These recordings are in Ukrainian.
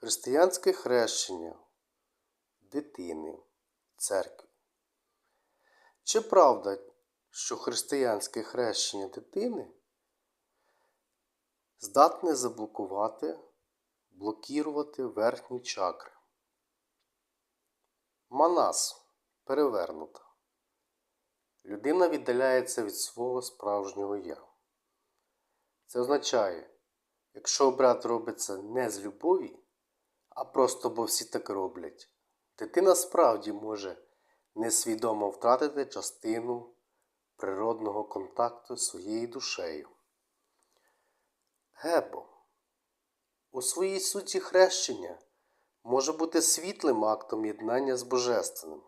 Християнське хрещення дитини в церкві. Чи правда, що християнське хрещення дитини здатне заблокувати, блокувати верхні чакри? Манас перевернута. Людина віддаляється від свого справжнього я. Це означає, якщо обряд робиться не з любові, а просто бо всі так роблять, дитина справді може несвідомо втратити частину природного контакту з своєю душею. Гебо. У своїй суті хрещення може бути світлим актом єднання з Божественним,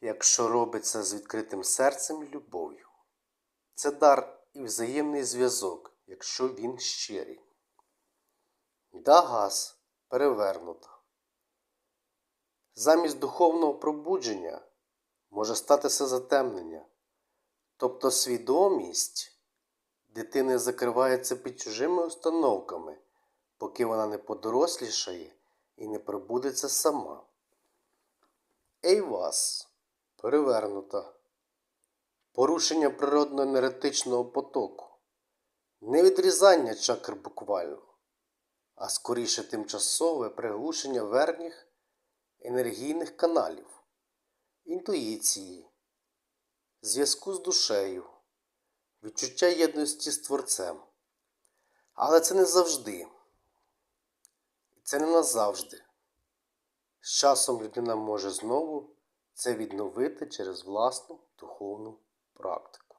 якщо робиться з відкритим серцем і любов'ю. Це дар і взаємний зв'язок, якщо він щирий. Дагас перевернута. Замість духовного пробудження може статися затемнення, тобто свідомість дитини закривається під чужими установками, поки вона не подорослішає і не пробудеться сама. Ейвас перевернута. Порушення природно-енергетичного потоку. Не відрізання чакр буквально, скоріше тимчасове приглушення верхніх енергійних каналів, інтуїції, зв'язку з душею, відчуття єдності з Творцем. Але це не завжди. Це не назавжди. З часом людина може знову це відновити через власну духовну практику.